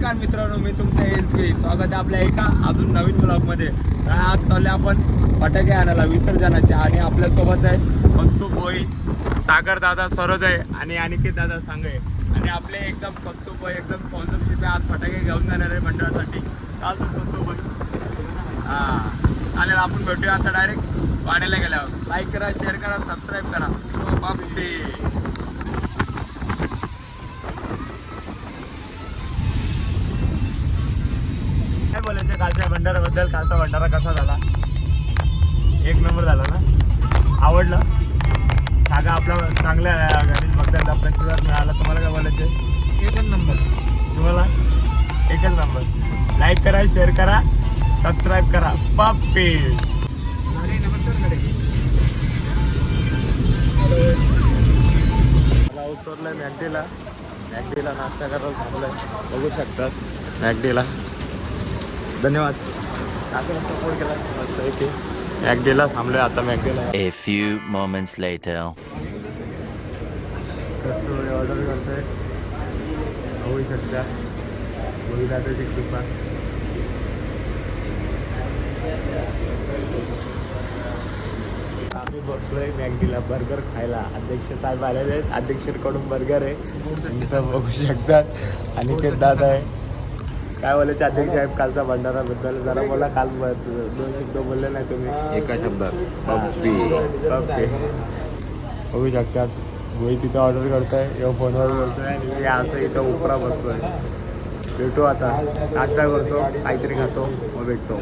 नमस्कार मित्रांनो मी तुमचं एस बी स्वागत आहे आपल्या एका अजून नवीन ब्लॉगमध्ये आज चालले आपण फटाके आणायला विसर्जनाचे. आणि आपल्यासोबत आहे कस्तू होई सागर दादा सरोदय आणि अनिकेत दादा सांगे. आणि आपले एकदम कस्तू बोई एकदम स्पॉन्सरशिप आहे. आज फटाके घेऊन जाणार आहे मंडळासाठी. चालतो कस्तू बोई. हां. चालेल आपण भेटूया आता डायरेक्ट वाड्याला गेल्यावर. लाईक करा शेअर करा सबस्क्राईब करा. बापे भंडाराबद्दल कालचा भंडारा कसा झाला? एक नंबर झाला ना? आवडलं? सांगा आपला चांगल्या गणेश भक्तांचा प्रतिसाद मिळाला. तुम्हाला काय बोलायचं एकच नंबर. तुम्हाला? एकच नंबर. लाईक करा शेअर करा सबस्क्राईब करा. पप्पी मला उतरलंय मॅगडीला. मॅगडीला नाश्ता करायला थांबलोय. बघू शकतात मॅगडीला. धन्यवाद. मॅगडीला थांबलोय आता A few moments later. Customer order करतोय. होऊ शकता. आता ती कृपा. आम्ही बसलोय मॅगडीला बर्गर खायला. अध्यक्ष साहेब आलेले आहेत. अध्यक्षकडून बर्गर आहे. बघू शकतात आणि ते दादा आहे. काय बोलायचे अध्यक्ष साहेब कालचा भंडाराबद्दल? जरा बोला काल दोन शब्द बोलले नाही तुम्ही. एका शब्दात पप्पी बघू शकतात गोई तिथं ऑर्डर करतोय किंवा फोनवर बोलतोय. आणि असं इथं उपरा बसतोय भेटू आता. नाश्ता करतो काहीतरी खातो मग भेटतो.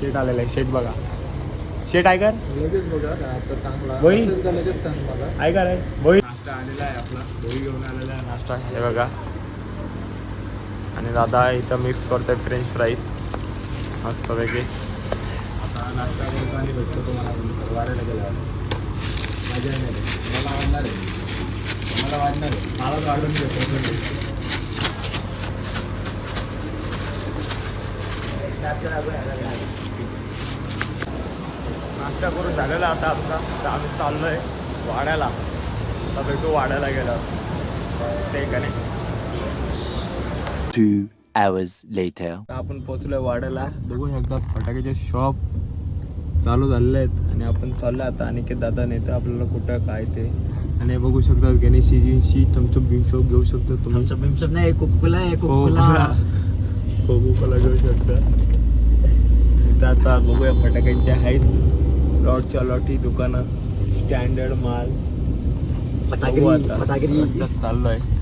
शेट आलेला आहे शेट बघा. शेट आहे कर लगेच बघा आता चांगला. होईल? असेल तर लगेच सांग मला. आहे का रे? बोई नाश्ता आलेला आहे आपला. बोई घेऊन आलेला आहे नाश्ता. हे बघा. आणि दादा इथं मिक्स करतोय फ्रेंच फ्राईज मस्तपैकी आता नाश्ता करतो आणि भेटतो तुम्हाला वाढायला गेल्यावर. मजा येणार आहे. मला वाढणार आहे. मला वाढणार आहे. मला वाढून घेतो. नाश्ता करून झालेला आता आमचा. तर आम्ही चाललोय वाड्याला. आता भेटू वाड्याला गेलो ते का नाही Two hours later. आता आपण पोचलोय वाड्याला. बघू शकता फटाक्याचे शॉप चालू झालेले आहेत आणि आपण चाललोय आता. आणि की दादा नेतं आपल्याला कुठं काय ते. आणि हे बघू शकता गणेशजींशी थमचप बिमचप घेऊ शकता तुम्ही. आमचं बिमशप नाही कोकोला आहे कोकोला कोकोला कोकोला घेऊ शकता. इथं आता बघूया फटाक्यांचे आहेत. लॉटच्या लॉटी दुकानं स्टँडर्ड माल. फटाकरी, बघू आता. फटाकरी. रस्त्यात चाललोय. बघू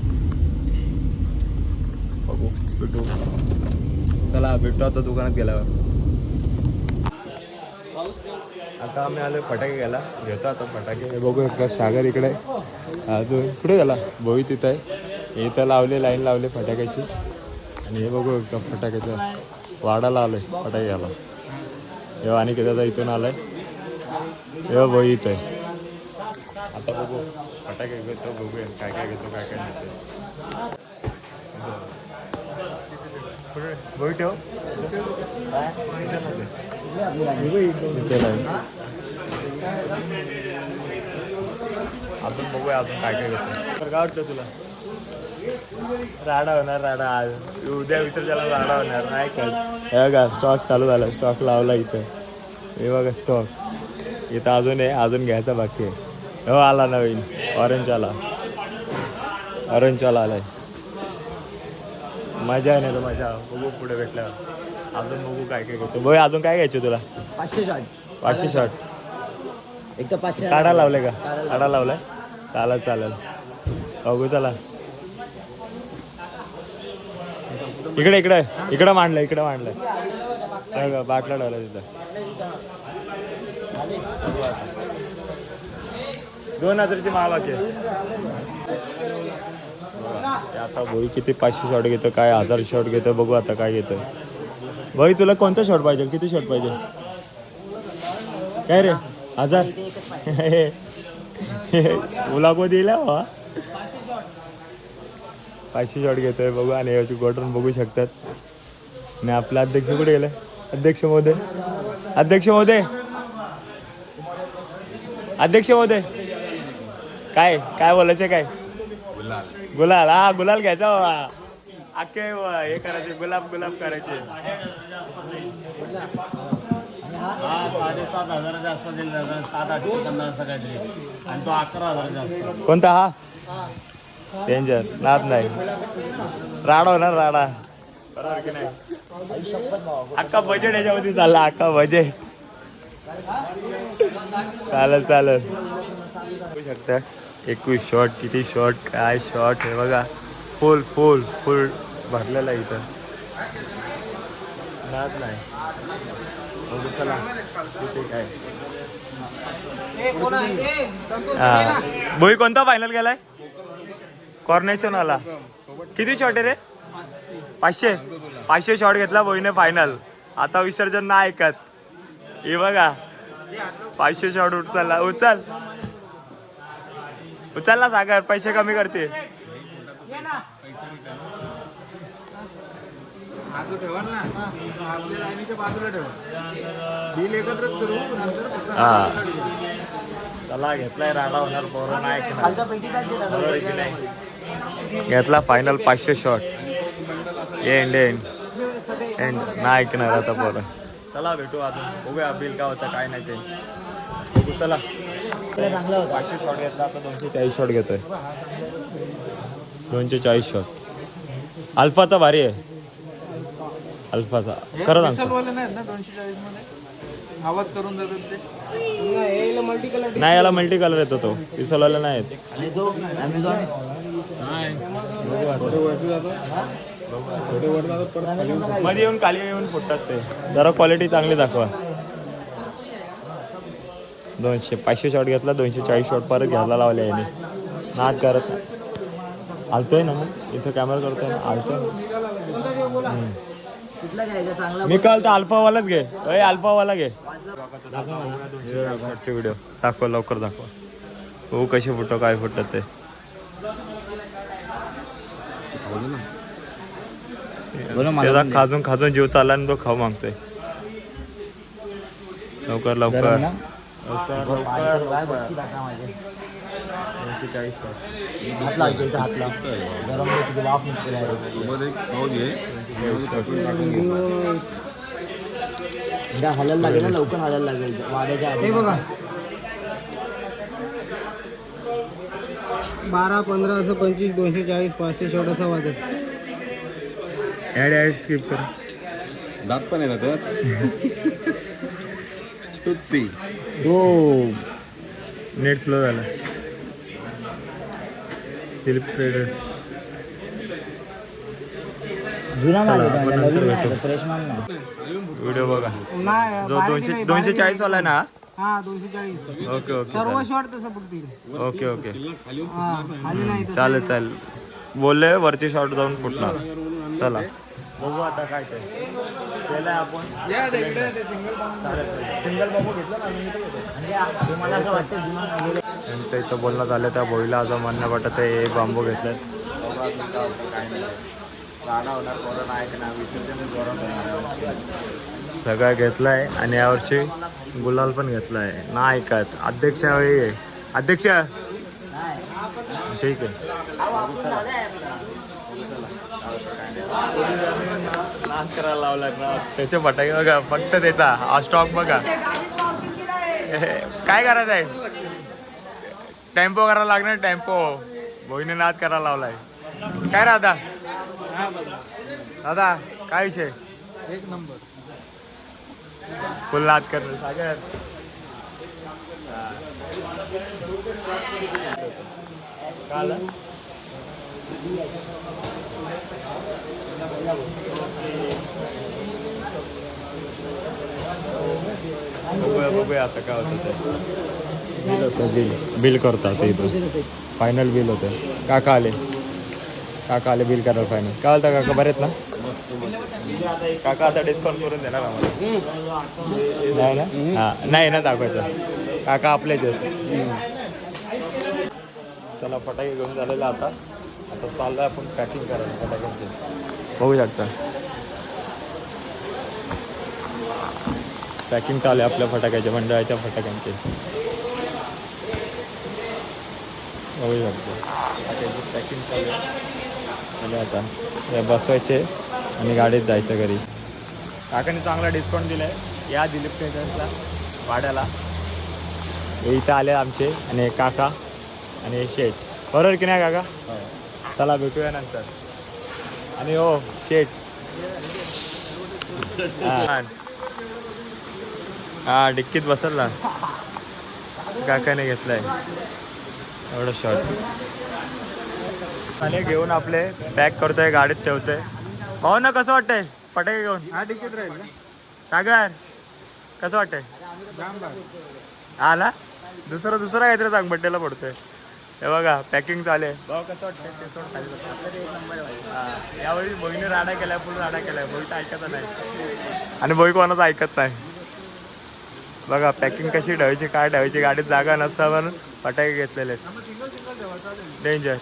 भेटू. चला भेटतो आता दुकानात गेल्यावर. आता आम्ही आलो फटाके घ्यायला. घेतो आता फटाके. हे बघू एकदा सागर इकडे अजून कुठे गेला? भोई तिथं आहे. इथं लावले लाईन लावले फटाक्याची. आणि हे बघू एकदा फटाक्याचं वाडाला आहे फटाके घ्यायला. हे आणि किती इथून आहे हे भोई इथं आहे. आता बघू फटाके घेतो बघूया काय काय घेतो काय काय नाही ते. ठेव अजून बघूया अजून काय काय घेतो काय वाटतं तुला राडा होणार राडा आज उद्या विसर्जनाला राडा होणार नाही काय हे बघा स्टॉक चालू झाला स्टॉक लावला इथं हे बघा स्टॉक इथं अजून आहे अजून घ्यायचा बाकी आहे हो आला नवीन ऑरेंज आला ऑरेंज आला आलाय मजा नाही तर मजा. बघू पुढे भेटल्यावर. अजून बघू काय काय घेतो बघ अजून काय घ्यायचं तुला? पाचशे शॉट पाचशे शॉट एक तर पाचशे काढा लावले का? काढा लावलाय. चालेल चालेल. बघू चला. इकडे इकडे. इकडे मांडलं इकडे मांडलंय बाटला ठेवला तिथं. दोन हजारची ते आता भोई किती पाचशे शॉट घेतो काय हजार शॉट घेतो बघू आता काय घेतो. भाई तुला कोणता शॉट पाहिजे? किती शॉट पाहिजे? काय रे? हजार? मुलाको दिला वा. पाचशे शॉट घेतोय बघू आणि याची गोटून बघू शकतात. आणि आपला अध्यक्ष कुठे गेलाय? अध्यक्ष महोदय. अध्यक्ष महोदय. अध्यक्ष महोदय. काय? काय बोलायचं काय? गुलाल हा गुलाल घ्यायचा बाबा. अख्खे हे करायचे गुलाब गुलाब करायचे. हा साडेसात हजाराच्या आसपास दिला जातो सात आठशे पन्नास असं काहीतरी आणि तो अकरा हजाराच्या आसपास कोणता हा? डेंजर नाद नाही. राडा होणार राडा. बरोबर की नाही? अख्खा बजेट याच्यावरती चालला अख्खा बजेट चालेल चालेल. शकता. एकवीस शॉट किती शॉट काय शॉट हे बघा. फुल फुल फुल भरलेला आहे इथं. राहत नाही. चला किती काय. हा. भोई कोणता फायनल गेलाय? कॉर्नेशन आला किती शॉट आहे रे? पाचशे. पाचशे शॉट घेतला भोईने फायनल आता विसर्जन नाही ऐकत. हे बघा. पाचशे शॉट उचलला. उचल. उचलला सागर पैसे कमी करते. हा. चला घेतलाय राडा होणार पोरं नाही घेतला फायनल पाचशे शॉट एंड एंड एंड नाही ऐकणार आता पोरं. चला भेटू अजून. बघूया बिल काय होतं काय नाही ते. बघू चला चांगला होता. पाचशे शॉट घेतला आता दोनशे चाळीस शॉट घेतोय. दोनशे चाळीस शॉट अल्फाचा भारी आहे. अल्फाचा. खरं मध्ये? आवाज करून नाही याला मल्टी कलर येतो तो. पिसोलाला नाही. मध्ये येऊन खाली येऊन फुटतात ते. जरा क्वालिटी चांगली दाखवा. दोनशे पाचशे शॉट घेतला दोनशे चाळीस शॉट परत घ्यायला लावले याने. नाद करत. नाही. आलतोय ना? मग इथं कॅमेरा करतोय ना? आलतोय ना. हम्म. कुठला घ्यायचा चांगला मी कळ तर अल्फावालाच घे. अय अल्फावाला घे. व्हिडिओ दाखवा लवकर दाखवा. हो कसे फुटो काय फुटत ते. खाजून खाजून जीव चालला आणि तो खाऊ मागतोय. लवकर लवकर. चाळीस shot. हात इथं हात लाव. गरम होतं तुला ऑफ निघतो एकदा हलायला लागेल ना लवकर हलायला लागेल. वाड्याच्या आधी. बघा. बारा पंधरा असं पंचवीस दोनशे चाळीस पाचशे शॉट असं वाजत ऍड ऍड स्किप कर. दात पण आहे टुत्सी हो. नेट स्लो झाला. दिलीप ट्रेडर्स जुना माल चला, आपण नंतर भेटू. फ्रेश माल नाही. व्हिडिओ बघा. नाही जो दोनशे दोनशे चाळीस वाला आहे ना हा? दोनशे चाळीस. ओके ओके सर्व चालेल. शॉट तसं पडतील ओके ओके. हा खाली नाही तसं. चालेल चालेल. बोलले वरची शॉट जाऊन फुटणार. चला. बघू आता काय काय केलंय आपण. सिंगल बाबू घेतला. ना घेतो. म्हणजे तुम्हाला असं वाटतं जुना माल यांचं इथं बोलणं झालं त्या भोईला असं म्हणणं वाटत आहे हे बांबू घेतलेत. सगळं घेतलाय आणि यावर्षी गुलाल पण घेतलाय. ना ऐकत. अध्यक्ष यावेळी आहे. अध्यक्ष! ठीक आहे. नाच करायला लावलाय ना. त्याचे फटाके बघा फक्त त्याचा. हा स्टॉक बघा. काय करायचं आहे? टेम्पो करायला लागणार टेम्पो भोईने नाद करायला लावलाय. काय राधा? दादा काय विषय? एक नंबर. फुल नाद करणं सागर. काल? बघूया बघूया आता काय होतं ते. बिल होतं बिल बिल करतो इथं. फायनल बिल होतं. काका आले. काका आले बिल करायला फायनल काय होतं काका बरेत ना? काका आता डिस्काउंट करून देणार आम्हाला. नाही ना? नाही ना दाखवायचं. काका आपलेच आहेत. चला फटाके घेऊन झालेला आता. आता चाललंय आपण पॅकिंग करायला फटाक्यांचे बघू शकता. पॅकिंग चालू आहे आपल्या फटाक्याच्या मंडळाच्या फटाक्यांचे. बघू शकतो. पॅकिंग चालू आहे. आता हे बसवायचे आणि गाडीत जायचं घरी. काकाने चांगला डिस्काउंट दिलाय. या दिलीप ट्रेडर्सला भाड्याला. हे इथं आले आमचे आणि हे काका आणि हे शेठ. बरोबर की नाही काका? चला भेटूया नंतर. आणि हो शेठ. हा. हा डिक्कीत बसल काकाने घेतलाय. एवढं शॉर्ट आणि घेऊन आपले पॅक करतोय गाडीत ठेवतोय. भाऊ ना कसं वाटतंय? फटाके घेऊन. हा तिकीट राहील सागर कसं वाटतंय. आला? दुसरं दुसरं काहीतरी सांग बड्डेला पडतोय. हे बघा पॅकिंग चालू आहे. भाऊ कसं वाटतंय? ते सोड खाली. हा, यावेळी बहिणी राडा केलाय फुल राडा केलाय. बही तर ऐकत नाही. आणि बही कोणाचं ऐकत नाही. बघा पॅकिंग कशी ठेवायची काय ठेवायची गाडीत जागा नसता म्हणून फटाके घेतलेले डेंजर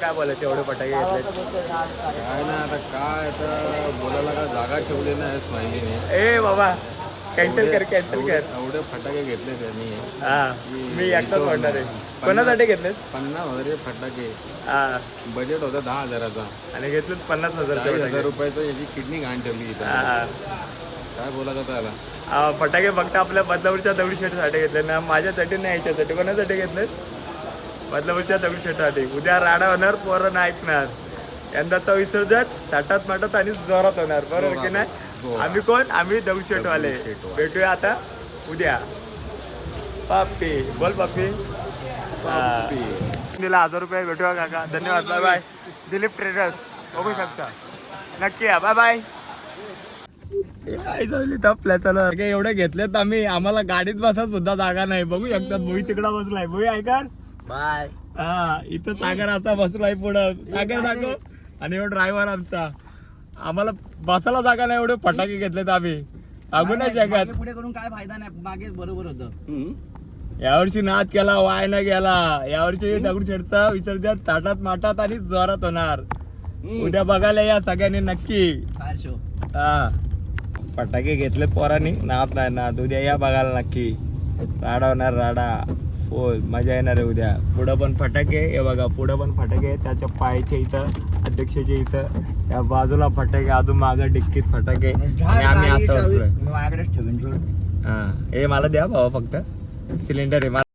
काय बोलायचे एवढे फटाके घेतले काय ना आता काय आता बोलायला का जागा ठेवली नाही स्माइलीने ए बाबा कॅन्सल कर कॅन्सल कर. एवढे फटाके घेतले त्यांनी. हा मी एकटाच म्हणणार आहे. कोणासाठी घेतलेस? पन्नास हजार फटाके. हा. बजेट होता दहा हजाराचा. आणि घेतलेत पन्नास हजार फटाके. रुपयाचं याची किडनी घाण ठेवली हा. काय बोलायचं त्याला हा, फटाके फक्त आपल्या बदलापूरच्या दगडी शेटसाठी घेतले ना माझ्यासाठी नाही याच्यासाठी कोणासाठी घेतले बदलापूरच्या दगडी शेटसाठी उद्या राडा होणार पोरं नाही ऐकणार यंदाचा विसर्जन ताटात माटात आणि जोरात होणार. बरोबर की नाही? आम्ही कोण? आम्ही दगडी शेटवाले. भेटूया आता उद्या. पाप्पी. बोल पाप्पी. दिला हजार रुपये भेटूया काका. धन्यवाद बाय बाय दिलीप ट्रेडर्स बघू शकता. नक्की या बाय बाय तपल्या चला. एवढे घेतलेत आम्ही. आम्हाला गाडीत बसा सुद्धा जागा नाही. बघू शकतात भोई तिकडा बसलाय. भोई ऐकार बाय हा इथं सागर असा बसलाय पुढं. सागर दाखव. आणि एवढा ड्रायव्हर आमचा. आम्हाला बसायला जागा नाही एवढे फटाके घेतलेत आम्ही. सांगू नाही शकत. पुढे करून काय फायदा नाही. मागे बरोबर होतं. यावर्षी नाद केला वाय नाही गेला यावर्षी दगडूशेठचा विसर्जन ताटात माटात आणि जोरात होणार. उद्या बघायला या सगळ्यांनी नक्की. हा. फटाके घेतले पोरांनी. नाद नाही नाद. उद्या या बघायला नक्की. राडा होणार राडा. फुल. मजा येणार आहे उद्या. पुढं पण फटाके. हे बघा पुढं पण फटाके. त्याच्या पायाच्या इथं अध्यक्षाच्या इथं. त्या बाजूला फटाके अजून मागं डिक्कीत फटाके. आणि आम्ही असं ठेवीन सोड. हा. हे मला द्या भावा फक्त. सिलेंडर आहे मला